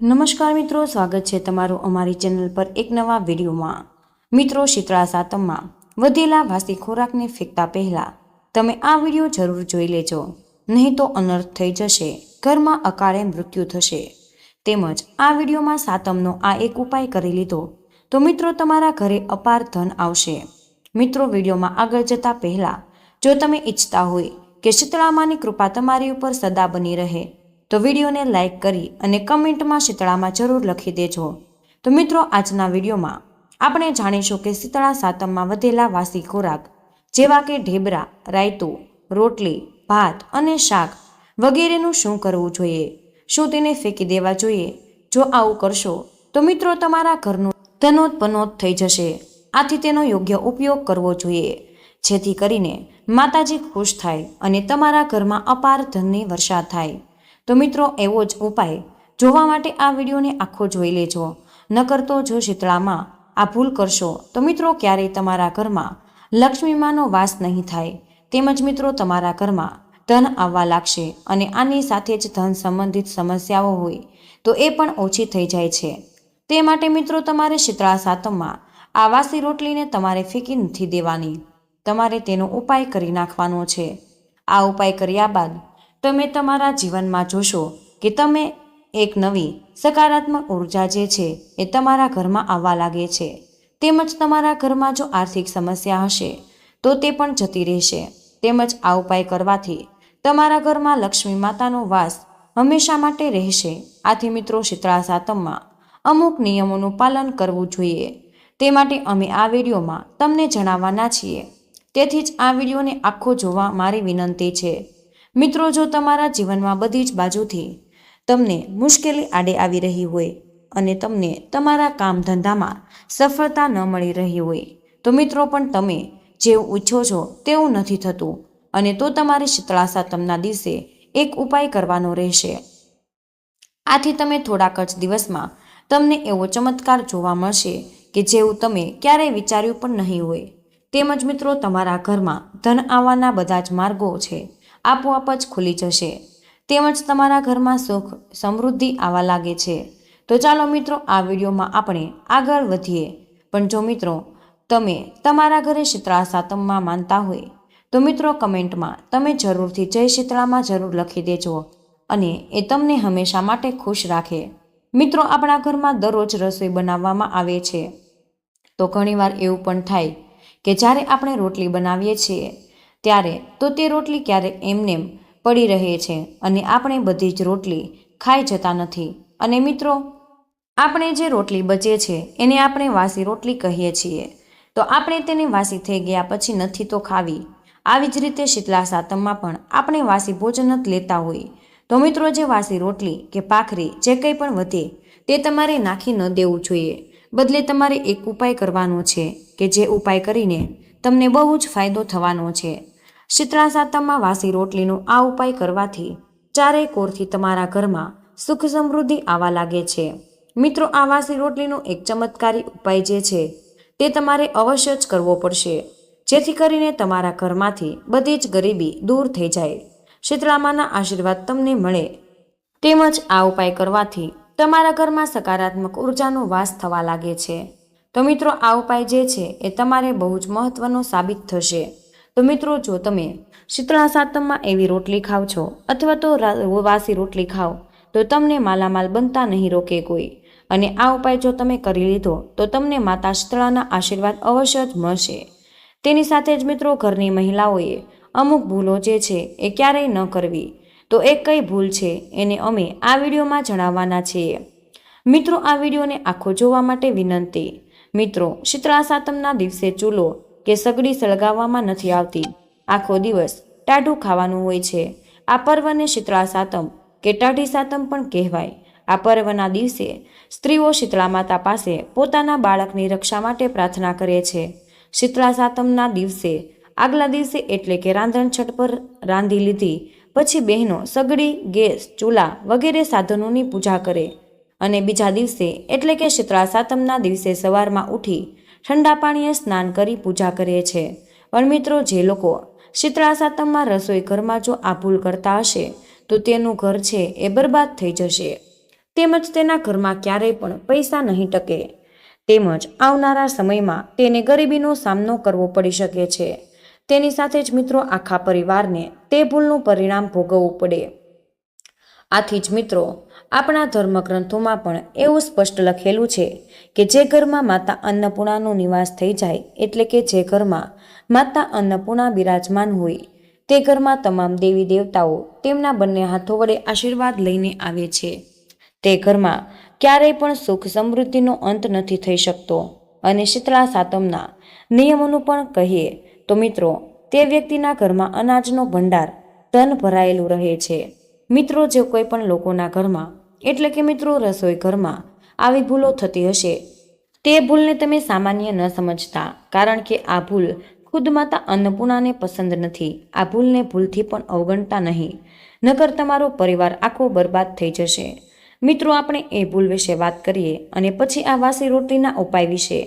નમસ્કાર મિત્રો, સ્વાગત છે તમારું અમારી ચેનલ પર એક નવા વિડીયોમાં. મિત્રો, શીતળા સાતમમાં વધેલા વાસી ખોરાકને ફેંકતા પહેલાં તમે આ વીડિયો જરૂર જોઈ લેજો. નહીં તો અનર્થ થઈ જશે. ઘરમાં અકાળે મૃત્યુ થશે. તેમજ આ વિડીયોમાં સાતમનો આ એક ઉપાય કરી લીધો. તો મિત્રો, તમારા ઘરે અપાર ધન આવશે. મિત્રો, વિડીયોમાં આગળ જતા પહેલાં જો તમે ઈચ્છતા હોય કે શીતળામાની કૃપા તમારી ઉપર સદા બની રહે તો વિડીયોને લાઇક કરી અને કમેન્ટમાં શીતળામાં જરૂર લખી દેજો. તો મિત્રો, આજના વિડીયોમાં આપણે જાણીશું કે શીતળા સાતમમાં વધેલા વાસી ખોરાક જેવા કે ઢેબરા, રાયતું, રોટલી, ભાત અને શાક વગેરેનું શું કરવું જોઈએ? શું તેને ફેંકી દેવા જોઈએ? જો આવું કરશો, તો મિત્રો, તમારા ઘરનું ધનોતપનોત થઈ જશે. આથી તેનો યોગ્ય ઉપયોગ કરવો જોઈએ, જેથી કરીને માતાજી ખુશ થાય અને તમારા ઘરમાં અપાર ધનની વર્ષા થાય. તો મિત્રો, એવો જ ઉપાય. જોવા માટે આ વિડીયોને આખો જોઈ લેજો. નકર તો જો શીતળામાં આ ભૂલ કરશો, તો મિત્રો ક્યારેય તમારા ઘરમાં લક્ષ્મીમાનો વાસ નહીં થાય. તેમજ મિત્રો, તમારા ઘરમાં ધન આવવા લાગશે અને આની સાથે જ ધન સંબંધિત સમસ્યાઓ હોય, તો એ પણ ઓછી થઈ જાય છે. તે માટે મિત્રો, તમારે શીતળા સાતમમાં આ વાસી રોટલીને તમારે ફેંકી નથી દેવાની. તમારે તેનો ઉપાય કરી નાખવાનો છે. આ ઉપાય કર્યા બાદ તમે તમારા જીવનમાં જોશો કે તમે એક નવી, સકારાત્મક ઊર્જા જે છે એ તમારા ઘરમાં આવવા લાગે છે. તેમજ તમારા ઘરમાં જો આર્થિક સમસ્યા હશે, તો તે પણ જતી રહેશે. તેમજ આ ઉપાય કરવાથી તમારા ઘરમાં લક્ષ્મી માતાનો વાસ હંમેશા માટે રહેશે. આથી મિત્રો શીતળા સાતમમાં અમુક નિયમોનું પાલન કરવું જોઈએ. તે માટે અમે આ વિડીયોમાં તમને જણાવવાના છીએ. તેથી જ આ વિડીયોને આખો જોવા મારી વિનંતી છે. મિત્રો, જો તમારા જીવનમાં બધી જ બાજુથી તમને મુશ્કેલી આડે આવી રહી હોય અને તમને તમારા કામ ધંધામાં સફળતા ન મળી રહી હોય, તો મિત્રો, પણ તમે જેવું ઈચ્છો છો તેવું નથી થતું અને તો તમારે શીતળા સાતમના દિવસે એક ઉપાય કરવાનો રહેશે. આથી તમે થોડાક જ દિવસમાં તમને એવો ચમત્કાર જોવા મળશે કે જેવું તમે ક્યારેય વિચાર્યું પણ નહીં હોય. તેમજ મિત્રો, તમારા ઘરમાં ધન આવવાના બધા જ માર્ગો છે. આપોઆપ જ ખુલી જશે. તેમજ તમારા ઘરમાં સુખ, સમૃદ્ધિ આવવા લાગે છે. તો ચાલો મિત્રો, આ વિડીયોમાં આપણે આગળ વધીએ. પણ જો મિત્રો, તમે તમારા ઘરે શીતળા સાતમમાં માનતા હોય, તો મિત્રો કમેન્ટમાં તમે જરૂરથી જય શીતળામાં જરૂર લખી દેજો અને એ તમને હંમેશા માટે ખુશ રાખે. મિત્રો, આપણા ઘરમાં દરરોજ રસોઈ બનાવવામાં આવે છે. તો ઘણીવાર એવું પણ થાય કે જ્યારે આપણે રોટલી બનાવીએ છીએ ત્યારે તો તે રોટલી ક્યારેક એમનેમ પડી રહે છે અને આપણે બધી જ રોટલી ખાઈ જતા નથી. અને મિત્રો, આપણે જે રોટલી બચે છે એને આપણે વાસી રોટલી કહીએ છીએ. તો આપણે તેને વાસી થઈ ગયા પછી નથી તો ખાવી. આવી જ રીતે શીતલા સાતમમાં પણ આપણે વાસી ભોજન જ લેતા હોઈએ તો મિત્રો, જે વાસી રોટલી કે ભાખરી જે કંઈ પણ વધે, તે તમારે નાખી ન દેવું જોઈએ. બદલે તમારે એક ઉપાય કરવાનો છે કે જે ઉપાય કરીને તમને બહુ જ ફાયદો થવાનો છે. શીતળા સાતમમાં વાસી રોટલીનો આ ઉપાય કરવાથી ચારેય કોરથી તમારા ઘરમાં સુખ સમૃદ્ધિ આવવા લાગે છે. મિત્રો, આ વાસી રોટલીનો એક ચમત્કારી ઉપાય જે છે તે તમારે અવશ્ય જ કરવો પડશે, જેથી કરીને તમારા ઘરમાંથી બધી જ ગરીબી દૂર થઈ જાય. શીતળામાના આશીર્વાદ તમને મળે. તેમજ આ ઉપાય કરવાથી તમારા ઘરમાં સકારાત્મક ઉર્જાનો વાસ થવા લાગે છે. તો મિત્રો, આ ઉપાય જે છે એ તમારે બહુ જ મહત્વનો સાબિત થશે. તો મિત્રો, જો તમે શીતળા સાતમમાં એવી રોટલી ખાવ છો અથવા તો વાસી રોટલી ખાઓ તો તમને માલામાલ બનતા નહીં રોકે કોઈ. અને આ ઉપાય જો તમે કરી લીધો, તો તમને માતા શીતળાના આશીર્વાદ અવશ્ય જ મળશે. તેની સાથે જ મિત્રો, ઘરની મહિલાઓએ અમુક ભૂલો જે છે એ ક્યારેય ન કરવી. તો એ કઈ ભૂલ છે એને અમે આ વિડીયોમાં જણાવવાના છીએ. મિત્રો, આ વિડીયોને આખો જોવા માટે વિનંતી. મિત્રો, શીતળા સાતમના દિવસે ચૂલો કે સગડી સળગાવવામાં નથી આવતી. આખો દિવસ ટાઢું ખાવાનું હોય છે. આ પર્વને શીતળા સાતમ કે ટાઢી સાતમ પણ કહેવાય. આ પર્વના દિવસે સ્ત્રીઓ શીતળા માતા પાસે પોતાના બાળકની રક્ષા માટે પ્રાર્થના કરે છે. શીતળા સાતમના દિવસે, આગલા દિવસે એટલે કે રાંધણ છઠ પર રાંધી લીધી, પછી બહેનો સગડી, ગેસ, ચૂલા વગેરે સાધનોની પૂજા કરે. અને બીજા દિવસે એટલે કે શીતળા સાતમના દિવસે સવારમાં ઉઠી ઠંડા પાણીએ સ્નાન કરી પૂજા કરે છે. પણ મિત્રો, જે લોકો શીતળા સાતમમાં રસોઈ ઘરમાં જો આ ભૂલ કરતા હશે, તો તેનું ઘર છે એ બરબાદ થઈ જશે. તેમજ તેના ઘરમાં ક્યારેય પણ પૈસા નહીં ટકે. તેમજ આવનારા સમયમાં તેને ગરીબીનો સામનો કરવો પડી શકે છે. તેની સાથે જ મિત્રો આખા પરિવારને તે ભૂલનું પરિણામ ભોગવવું પડે. આથી જ મિત્રો, આપણા ધર્મગ્રંથોમાં પણ એવું સ્પષ્ટ લખેલું છે કે જે ઘરમાં માતા અન્નપૂર્ણાનો નિવાસ થઈ જાય એટલે કે જે ઘરમાં માતા અન્નપૂર્ણા બિરાજમાન હોય, તે ઘરમાં તમામ દેવી દેવતાઓ તેમના બંને હાથો વડે આશીર્વાદ લઈને આવે છે. તે ઘરમાં ક્યારેય પણ સુખ સમૃદ્ધિનો અંત નથી થઈ શકતો અને શીતળા સાતમના નિયમોનું પણ કહીએ તો મિત્રો, તે વ્યક્તિના ઘરમાં અનાજનો ભંડાર ધન ભરાયેલું રહે છે. મિત્રો જે કોઈ પણ લોકોના ઘરમાં, એટલે કે મિત્રો રસોઈ ઘરમાં, આવી ભૂલો થતી હશે, તે ભૂલને તમે સામાન્ય ન સમજતા, કારણ કે આ ભૂલ ખુદ માતા અન્નપૂર્ણાને પસંદ નથી. આ ભૂલને ભૂલથી પણ અવગણતા નહીં. નકર તમારો પરિવાર આખો બરબાદ થઈ જશે. મિત્રો, આપણે એ ભૂલ વિશે વાત કરીએ અને પછી આ વાસી રોટલીના ઉપાય વિશે.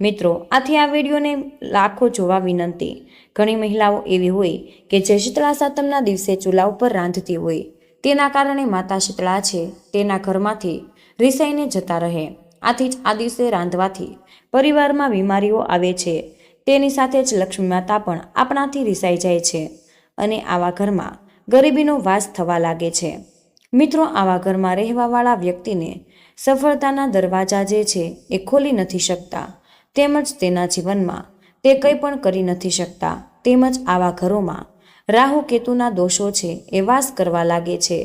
મિત્રો, આથી આ વિડીયોને લાખો જોવા વિનંતી. ઘણી મહિલાઓ એવી હોય કે જે શીતળા સાતમના દિવસે ચૂલા ઉપર રાંધતી હોય. તેના કારણે માતા શીતળા છે, તેના ઘરમાંથી રિસાઈને જતા રહે. આથી જ આ દિવસે રાંધવાથી પરિવારમાં બીમારીઓ આવે છે. તેની સાથે જ લક્ષ્મી માતા પણ આપણાથી રિસાઈ જાય છે અને આવા ઘરમાં ગરીબીનો વાસ થવા લાગે છે. મિત્રો, આવા ઘરમાં રહેવાવાળા વ્યક્તિને સફળતાના દરવાજા જે છે એ ખોલી નથી શકતા. તેમજ તેના જીવનમાં તે કંઈ પણ કરી નથી શકતા. તેમજ આવા ઘરોમાં રાહુ કેતુના દોષો છે એ વાસ કરવા લાગે છે.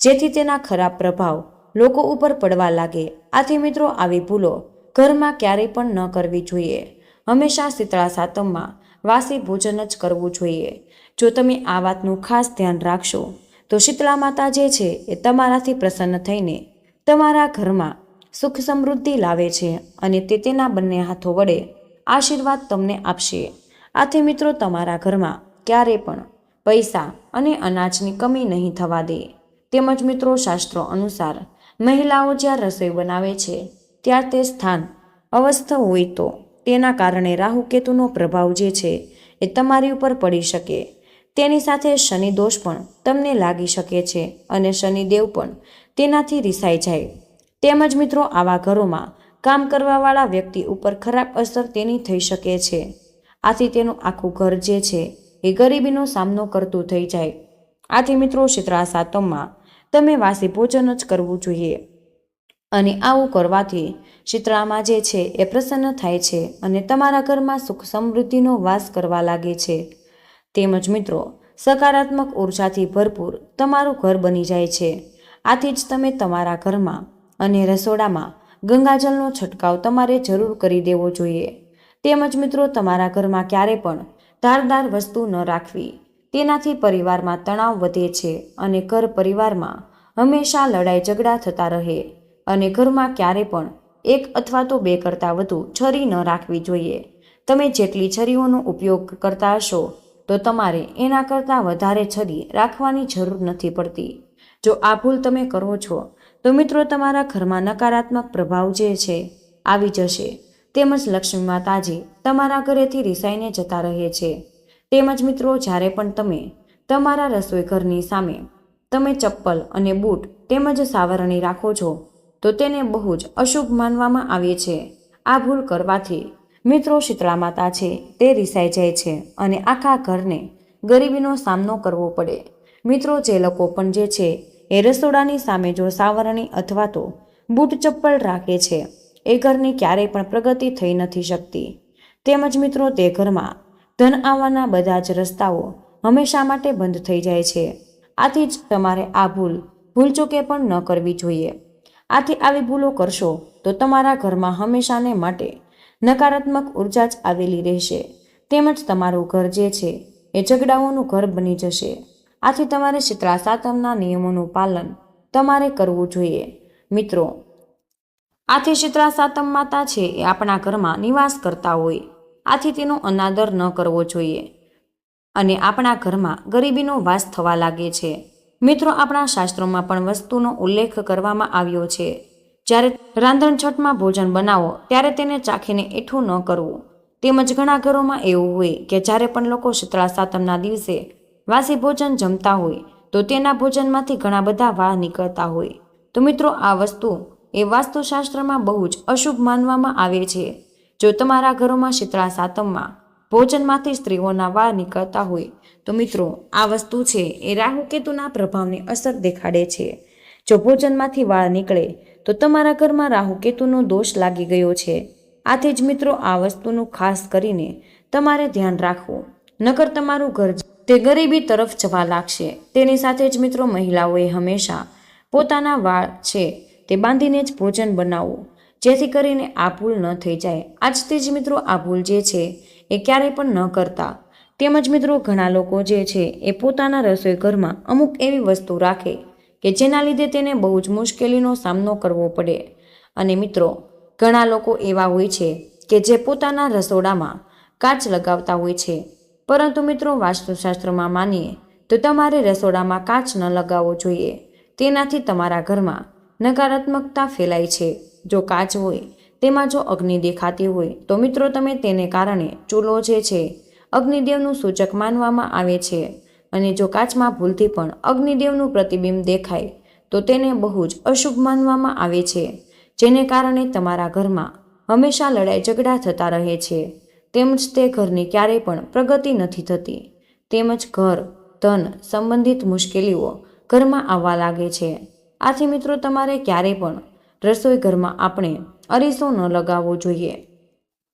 જેથી તેના ખરાબ પ્રભાવ લોકો ઉપર પડવા લાગે. આથી મિત્રો, આવી ભૂલો ઘરમાં ક્યારેય પણ ન કરવી જોઈએ. હંમેશા શીતળા સાતમમાં વાસી ભોજન જ કરવું જોઈએ. જો તમે આ વાતનું ખાસ ધ્યાન રાખશો, તો શીતળા માતા જે છે એ તમારાથી પ્રસન્ન થઈને તમારા ઘરમાં સુખ સમૃદ્ધિ લાવે છે અને તે તેના બંને હાથો વડે આશીર્વાદ તમને આપશે. આથી મિત્રો, તમારા ઘરમાં ક્યારે પણ પૈસા અને અનાજની કમી નહીં થવા દે. તેમજ મિત્રો, શાસ્ત્રો અનુસાર, મહિલાઓ જ્યાં રસોઈ બનાવે છે, ત્યાં તે સ્થાન અવસ્થ હોય તો તેના કારણે રાહુકેતુનો પ્રભાવ જે છે એ તમારી ઉપર પડી શકે. તેની સાથે શનિ દોષ પણ તમને લાગી શકે છે અને શનિદેવ પણ તેનાથી રિસાઈ જાય. તેમજ મિત્રો, આવા ઘરોમાં કામ કરવાવાળા વ્યક્તિ ઉપર ખરાબ અસર તેની થઈ શકે છે. આથી તેનું આખું ઘર જે છે એ ગરીબીનો સામનો કરતું થઈ જાય. આથી મિત્રો શીતળા સાતમમાં, તમે વાસી ભોજન જ કરવું જોઈએ. અને આવું કરવાથી શીતળામાં જે છે એ પ્રસન્ન થાય છે અને તમારા ઘરમાં સુખ સમૃદ્ધિનો વાસ કરવા લાગે છે. તેમજ મિત્રો, સકારાત્મક ઉર્જાથી ભરપૂર તમારું ઘર બની જાય છે. આથી જ તમે તમારા ઘરમાં અને રસોડામાં ગંગાજળનો છંટકાવ તમારે જરૂર કરી દેવો જોઈએ. તેમજ મિત્રો, તમારા ઘરમાં ક્યારે પણ ધારદાર વસ્તુ ન રાખવી. તેનાથી પરિવારમાં તણાવ વધે છે અને ઘર પરિવારમાં હંમેશા લડાઈ ઝઘડા થતા રહે અને ઘરમાં ક્યારે પણ એક અથવા તો બે કરતાં વધુ છરી ન રાખવી જોઈએ. તમે જેટલી છરીઓનો ઉપયોગ કરતા હશો, તો તમારે એના કરતાં વધારે છરી રાખવાની જરૂર નથી પડતી. જો આ ભૂલ તમે કરો છો, તો મિત્રો, તમારા ઘરમાં નકારાત્મક પ્રભાવ જે છે, આવી જશે. તેમજ લક્ષ્મી માતાજી તમારા ઘરેથી રિસાઈને જતા રહે છે. તેમજ મિત્રો, જ્યારે પણ તમે તમારા રસોઈ ઘરની સામે તમે ચપ્પલ અને બૂટ તેમજ સાવરણી રાખો છો, તો તેને બહુ જ અશુભ માનવામાં આવે છે. આ ભૂલ કરવાથી મિત્રો, શીતળા માતા છે તે રિસાઈ જાય છે અને આખા ઘરને ગરીબીનો સામનો કરવો પડે. મિત્રો, જે લોકો પણ જે છે એ રસોડાની સામે જો સાવરણી અથવા તો બૂટ ચપ્પલ રાખે છે એ ઘરની ક્યારેય પણ પ્રગતિ થઈ નથી શકતી. તેમજ મિત્રો, તે ઘરમાં ધન આવવાના બધા જ રસ્તાઓ હંમેશા માટે બંધ થઈ જાય છે. આથી જ તમારે આ ભૂલ ભૂલચૂકે પણ ન કરવી જોઈએ. આથી આવી ભૂલો કરશો તો તમારા ઘરમાં હંમેશાને માટે નકારાત્મક ઊર્જા જ આવેલી રહેશે. તેમજ તમારું ઘર જે છે, એ ઝઘડાઓનું ઘર બની જશે. આથી તમારે શીતળા સાતમના નિયમોનું પાલન તમારે કરવું જોઈએ. મિત્રો આથી શીતળા સાતમ માતા છે એ આપણા ઘરમાં નિવાસ કરતા હોય. આથી તેનો અનાદર ન કરવો જોઈએ. અને આપણા ઘરમાં ગરીબીનો વાસ થવા લાગે છે. મિત્રો, આપણા શાસ્ત્રોમાં પણ વસ્તુનો ઉલ્લેખ કરવામાં આવ્યો છે. જ્યારે રાંધણછટમાં ભોજન બનાવો, ત્યારે તેને ચાખીને એઠું ન કરવું. તેમજ ઘણા ઘરોમાં એવું હોય કે જ્યારે પણ લોકો શીતળા સાતમના દિવસે વાસી ભોજન જમતા હોય, તો તેના ભોજનમાંથી ઘણા બધા વાળ નીકળતા હોય. તો મિત્રો, આ વસ્તુ એ વાસ્તુશાસ્ત્રમાં બહુ જ અશુભ માનવામાં આવે છે. જો તમારા ઘરોમાં શીતળા સાતમમાં ભોજનમાંથી સ્ત્રીઓના વાળ નીકળતા હોય, તો મિત્રો, આ વસ્તુ છે એ રાહુ કેતુના પ્રભાવની અસર દેખાડે છે. જો ભોજનમાંથી વાળ નીકળે, તો તમારા ઘરમાં રાહુ કેતુનો દોષ લાગી ગયો છે. આથી જ મિત્રો, આ વસ્તુનું ખાસ કરીને તમારે ધ્યાન રાખવું. નકર તમારું ઘર તે ગરીબી તરફ જવા લાગશે. તેની સાથે જ મિત્રો, મહિલાઓએ હંમેશા પોતાના વાળ છે તે બાંધીને જ ભોજન બનાવવું જેથી કરીને આ ભૂલ ન થઈ જાય. આજથી જ મિત્રો આ ભૂલ જે છે, એ ક્યારેય પણ ન કરતા. તેમજ મિત્રો, ઘણા લોકો જે છે, એ પોતાના રસોઈ ઘરમાં અમુક એવી વસ્તુ રાખે કે જેના લીધે તેને બહુ જ મુશ્કેલીનો સામનો કરવો પડે. અને મિત્રો, ઘણા લોકો એવા હોય છે કે જે પોતાના રસોડામાં કાચ લગાવતા હોય છે. પરંતુ મિત્રો, વાસ્તુશાસ્ત્રમાં માનીએ તો તમારે રસોડામાં કાચ ન લગાવવો જોઈએ. તેનાથી તમારા ઘરમાં નકારાત્મકતા ફેલાય છે. જો કાચ હોય, તેમાં જો અગ્નિ દેખાતી હોય, તો મિત્રો તમે તેને કારણે ચૂલો જે છે, અગ્નિદેવનું સૂચક માનવામાં આવે છે. અને જો કાચમાં ભૂલથી પણ અગ્નિદેવનું પ્રતિબિંબ દેખાય, તો તેને બહુ જ અશુભ માનવામાં આવે છે. જેને કારણે તમારા ઘરમાં હંમેશા લડાઈ ઝઘડા થતા રહે છે. તેમજ તે ઘરની ક્યારેય પણ પ્રગતિ નથી થતી. તેમજ ઘર, ધન સંબંધિત મુશ્કેલીઓ ઘરમાં આવવા લાગે છે. આથી મિત્રો તમારે ક્યારેય પણ રસોઈ ઘરમાં આપણે અરીસો ન લગાવવો જોઈએ.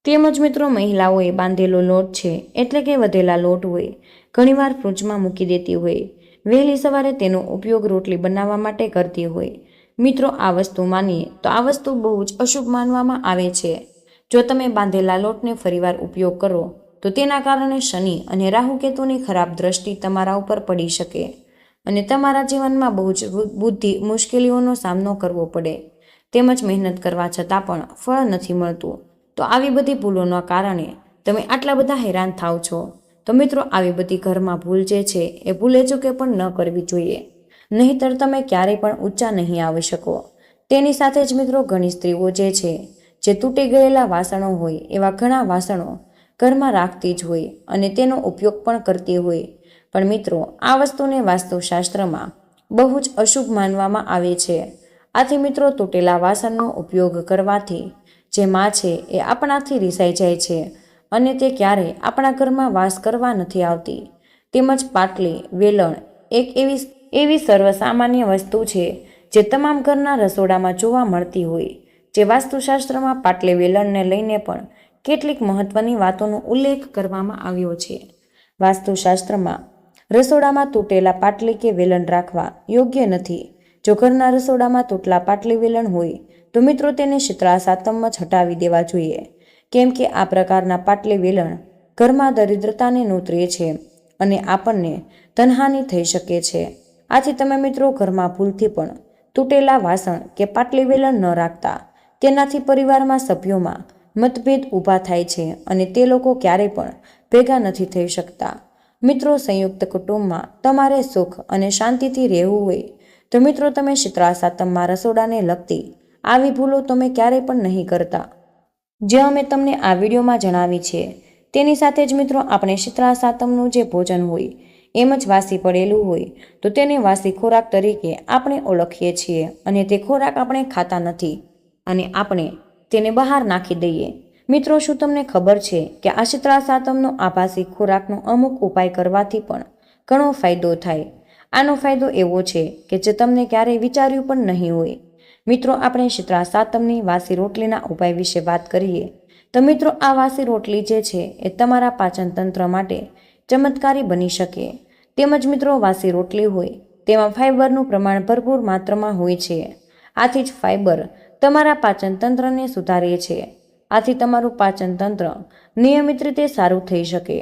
તેમજ મિત્રો મહિલાઓએ બાંધેલો લોટ છે, એટલે કે વધેલા લોટ હોય, ઘણીવાર ફ્રૂચમાં મૂકી દેતી હોય. વહેલી સવારે તેનો ઉપયોગ રોટલી બનાવવા માટે કરતી હોય. મિત્રો આ વસ્તુ માનીએ તો આ વસ્તુ બહુ જ અશુભ માનવામાં આવે છે. જો તમે બાંધેલા લોટને ફરીવાર ઉપયોગ કરો, તો તેના કારણે શનિ અને રાહુ કેતુની ખરાબ દ્રષ્ટિ તમારા ઉપર પડી શકે. અને તમારા જીવનમાં બહુ જ બુદ્ધિ મુશ્કેલીઓનો સામનો કરવો પડે. તેમજ મહેનત કરવા છતાં પણ ફળ નથી મળતું. તો આવી બધી ભૂલોના કારણે તમે આટલા બધા હેરાન થાવ છો. તો મિત્રો, આવી બધી ઘરમાં ભૂલ જે છે એ ભૂલે ચૂકે પણ ન કરવી જોઈએ. નહીંતર તમે ક્યારેય પણ ઊંચા નહીં આવી શકો. તેની સાથે જ મિત્રો, ઘણી સ્ત્રીઓ જે છે, જે તૂટી ગયેલા વાસણો હોય એવા ઘણા વાસણો ઘરમાં રાખતી જ હોય અને તેનો ઉપયોગ પણ કરતી હોય. પણ મિત્રો, આ વસ્તુને વાસ્તુશાસ્ત્રમાં બહુ જ અશુભ માનવામાં આવે છે. આથી મિત્રો, તૂટેલા વાસણનો ઉપયોગ કરવાથી જે માં છે એ આપણાથી રીસાઈ જાય છે અને તે ક્યારેય આપણા ઘરમાં વાસ કરવા નથી આવતી. તેમજ પાટલી, વેલણ એક એવી એવી સર્વસામાન્ય વસ્તુ છે જે તમામ ઘરના રસોડામાં જોવા મળતી હોય. જે વાસ્તુશાસ્ત્રમાં પાટલી, વેલણને લઈને પણ કેટલીક મહત્વની વાતોનો ઉલ્લેખ કરવામાં આવ્યો છે. વાસ્તુશાસ્ત્રમાં રસોડામાં તૂટેલા પાટલી કે વેલણ રાખવા યોગ્ય નથી. જો ઘરના રસોડામાં તૂટલા પાટલી વેલણ હોય, તો મિત્રો તેને શીતળા સાતમમાં જ હટાવી દેવા જોઈએ. કેમ કે આ પ્રકારના પાટલી વેલણ ઘરમાં દરિદ્રતાને નોતરે છે અને આપણને ધનહાનિ થઈ શકે છે. આથી તમે મિત્રો ઘરમાં ભૂલથી પણ તૂટેલા વાસણ કે પાટલી વેલણ ન રાખતા. તેનાથી પરિવારમાં સભ્યોમાં મતભેદ ઊભા થાય છે અને તે લોકો ક્યારેય પણ ભેગા નથી થઈ શકતા. મિત્રો સંયુક્ત કુટુંબમાં તમારે સુખ અને શાંતિથી રહેવું હોય, તો મિત્રો તમે શિત્રાસાતમમાં રસોડાને લગતી આવી ભૂલો તમે ક્યારેય પણ નહીં કરતા. જે અમે તમને આ વિડીયોમાં જણાવી છે, તેની સાથે જ મિત્રો આપણે શીતળા સાતમનું જે ભોજન હોય, એમ જ વાસી પડેલું હોય, તો તેને વાસી ખોરાક તરીકે આપણે ઓળખીએ છીએ અને તે ખોરાક આપણે ખાતા નથી અને આપણે તેને બહાર નાખી દઈએ. મિત્રો, શું તમને ખબર છે કે આ શીતળા સાતમનો આભાસી ખોરાકનો અમુક ઉપાય કરવાથી પણ ઘણો ફાયદો થાય? આનો ફાયદો એવો છે કે જે તમને ક્યારેય વિચાર્યું પણ નહીં હોય. મિત્રો, આપણે શિત્રા સાતમની વાસી રોટલીના ઉપાય વિશે વાત કરીએ. તો મિત્રો, આ વાસી રોટલી જે છે એ તમારા પાચન તંત્ર માટે ચમત્કારી બની શકે. તેમજ મિત્રો, વાસી રોટલી હોય તેમાં ફાઇબરનું પ્રમાણ ભરપૂર માત્રામાં હોય છે. આથી જ ફાઇબર તમારા પાચન તંત્રને સુધારે છે. આથી તમારું પાચન તંત્ર નિયમિત રીતે સારું થઈ શકે.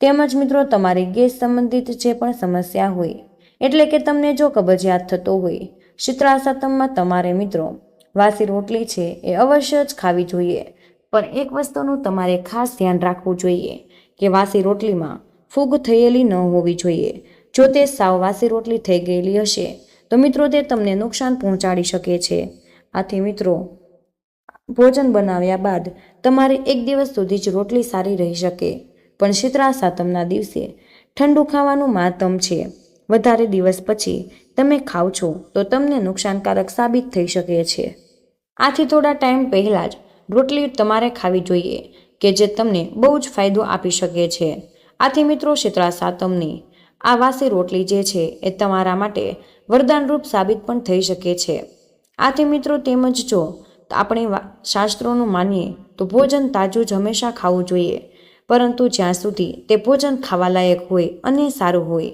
તેમજ મિત્રો, તમારી ગેસ સંબંધિત જે પણ સમસ્યા હોય, એટલે કે તમને જો કબજિયાત થતો હોય શીતળા સાતમમાં તમારે મિત્રો, વાસી રોટલી છે એ અવશ્ય જ ખાવી જોઈએ. પણ એક વસ્તુનું તમારે ખાસ ધ્યાન રાખવું જોઈએ કે વાસી રોટલીમાં ફૂગ થયેલી ન હોવી જોઈએ. જો તે સાવ વાસી રોટલી થઈ ગયેલી હશે, તો મિત્રો, તે તમને નુકસાન પહોંચાડી શકે છે. આથી મિત્રો ભોજન બનાવ્યા બાદ તમારે એક દિવસ સુધી જ રોટલી સારી રહી શકે. પણ શીતળા સાતમના દિવસે ઠંડુ ખાવાનું માતમ છે. વધારે દિવસ પછી તમે ખાવ છો, તો તમને નુકસાનકારક સાબિત થઈ શકે છે. આથી થોડા ટાઈમ પહેલાં જ રોટલી તમારે ખાવી જોઈએ, કે જે તમને બહુ જ ફાયદો આપી શકે છે. આથી મિત્રો શીતળા સાતમની આ વાસી રોટલી જે છે, એ તમારા માટે વરદાનરૂપ સાબિત પણ થઈ શકે છે. આથી મિત્રો, તેમજ જો આપણે શાસ્ત્રોનું માનીએ તો ભોજન તાજું જ હંમેશા ખાવું જોઈએ. પરંતુ જ્યાં સુધી તે ભોજન ખાવાલાયક હોય અને સારું હોય,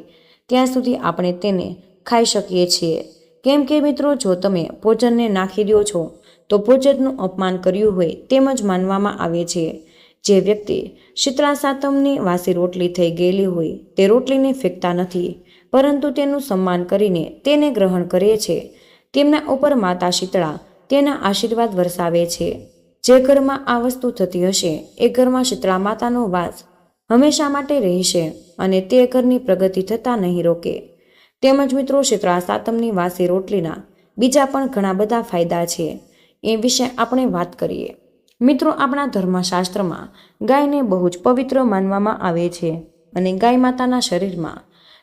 ત્યાં સુધી આપણે તેને ખાઈ શકીએ છીએ. કેમ કે મિત્રો, જો તમે ભોજનને નાખી દો છો, તો ભોજનનું અપમાન કર્યું હોય તેમ જ માનવામાં આવે છે. જે વ્યક્તિ શીતળા સાતમની વાસી રોટલી થઈ ગયેલી હોય, તે રોટલીને ફેંકતા નથી, પરંતુ તેનું સન્માન કરીને તેને ગ્રહણ કરે છે. તેમના ઉપર માતા શીતળા તેના આશીર્વાદ વરસાવે છે. જે ઘરમાં આ વસ્તુ થતી હશે, એ ઘરમાં શીતળા માતાનો વાસ હંમેશા માટે રહેશે અને તે ઘરની પ્રગતિ થતાં નહીં રોકે. તેમજ મિત્રો શીતળા સાતમની વાસી રોટલીના બીજા પણ ઘણા બધા ફાયદા છે. એ વિશે આપણે વાત કરીએ. મિત્રો, આપણા ધર્મશાસ્ત્રમાં ગાયને બહુ જ પવિત્ર માનવામાં આવે છે અને ગાય માતાના શરીરમાં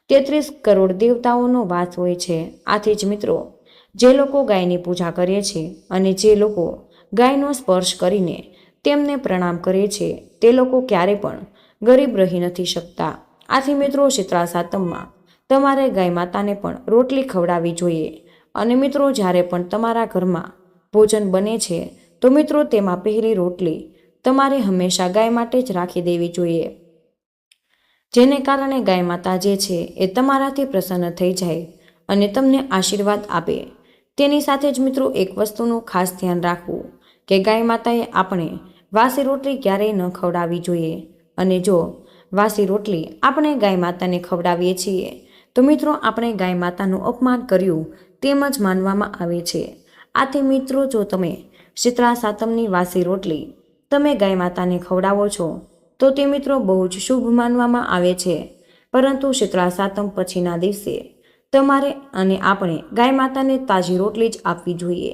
તેત્રીસ કરોડ દેવતાઓનો વાસ હોય છે. આથી જ મિત્રો જે લોકો ગાયની પૂજા કરે છે અને જે લોકો ગાયનો સ્પર્શ કરીને તેમને પ્રણામ કરે છે, તે લોકો ક્યારે પણ ગરીબ રહી નથી શકતા. આથી મિત્રો શીતળા સાતમમાં તમારે ગાય માતાને પણ રોટલી ખવડાવવી જોઈએ અને મિત્રો જ્યારે પણ તમારા ઘરમાં ભોજન બને છે, તો મિત્રો તેમાં પહેલી રોટલી તમારે હંમેશા ગાય માટે જ રાખી દેવી જોઈએ. જેને કારણે ગાય માતા જે છે એ તમારાથી પ્રસન્ન થઈ જાય અને તમને આશીર્વાદ આપે. તેની સાથે જ મિત્રો એક વસ્તુનું ખાસ ધ્યાન રાખવું કે ગાય માતાએ આપણે વાસી રોટલી ક્યારેય ન ખવડાવવી જોઈએ. અને જો વાસી રોટલી આપણે ગાય માતાને ખવડાવીએ છીએ, તો મિત્રો આપણે ગાય માતાનું અપમાન કર્યું તેમ જ માનવામાં આવે છે. આથી મિત્રો જો તમે શીતળા સાતમની વાસી રોટલી તમે ગાય માતાને ખવડાવો છો, તો તે મિત્રો બહુ જ શુભ માનવામાં આવે છે. પરંતુ શીતળા સાતમ પછીના દિવસે તમારે અને આપણે ગાય માતાને તાજી રોટલી જ આપવી જોઈએ,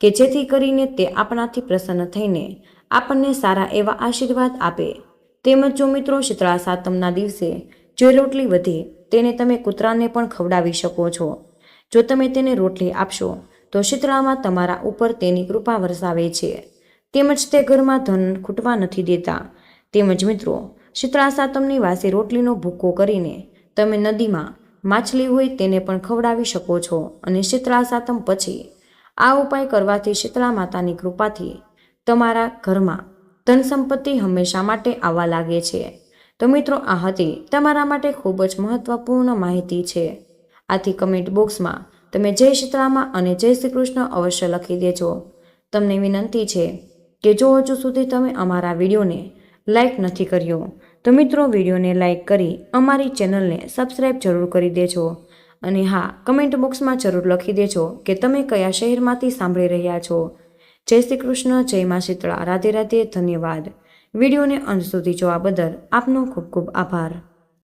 કે જેથી કરીને તે આપણાથી પ્રસન્ન થઈને આપણને સારા એવા આશીર્વાદ આપે. તેમજ જો મિત્રો, શીતળા સાતમના દિવસે જે રોટલી વધે, તેને તમે કૂતરાને પણ ખવડાવી શકો છો. જો તમે તેને રોટલી આપશો, તો શીતળામાં તમારા ઉપર તેની કૃપા વરસાવે છે. તેમજ તે ઘરમાં ધન ખૂટવા નથી દેતા. તેમજ મિત્રો, શીતળા સાતમની વાસે રોટલીનો ભૂક્કો કરીને તમે નદીમાં માછલી હોય તેને પણ ખવડાવી શકો છો અને શીતળા સાતમ પછી આ ઉપાય કરવાથી શીતળા માતાની કૃપાથી તમારા ઘરમાં ધન સંપત્તિ હંમેશા માટે આવવા લાગે છે. તો મિત્રો, આ હતી તમારા માટે ખૂબ જ મહત્વપૂર્ણ માહિતી છે. આથી કમેન્ટ બોક્સમાં તમે જય શીતળામાં અને જય શ્રી કૃષ્ણ અવશ્ય લખી દેજો. તમને વિનંતી છે કે જો હજુ સુધી તમે અમારા વિડીયોને લાઈક નથી કર્યો તો મિત્રો વિડીયોને લાઇક કરી અમારી ચેનલને સબસ્ક્રાઈબ જરૂર કરી દેજો. અને હા, કમેન્ટ બોક્સમાં જરૂર લખી દેજો કે તમે કયા શહેરમાંથી સાંભળી રહ્યા છો. જય શ્રી કૃષ્ણ, જય મા શીતળા. રાધે રાધે, ધન્યવાદ. વિડીયોને અંત સુધી જોવા બદલ આપનો ખૂબ ખૂબ આભાર.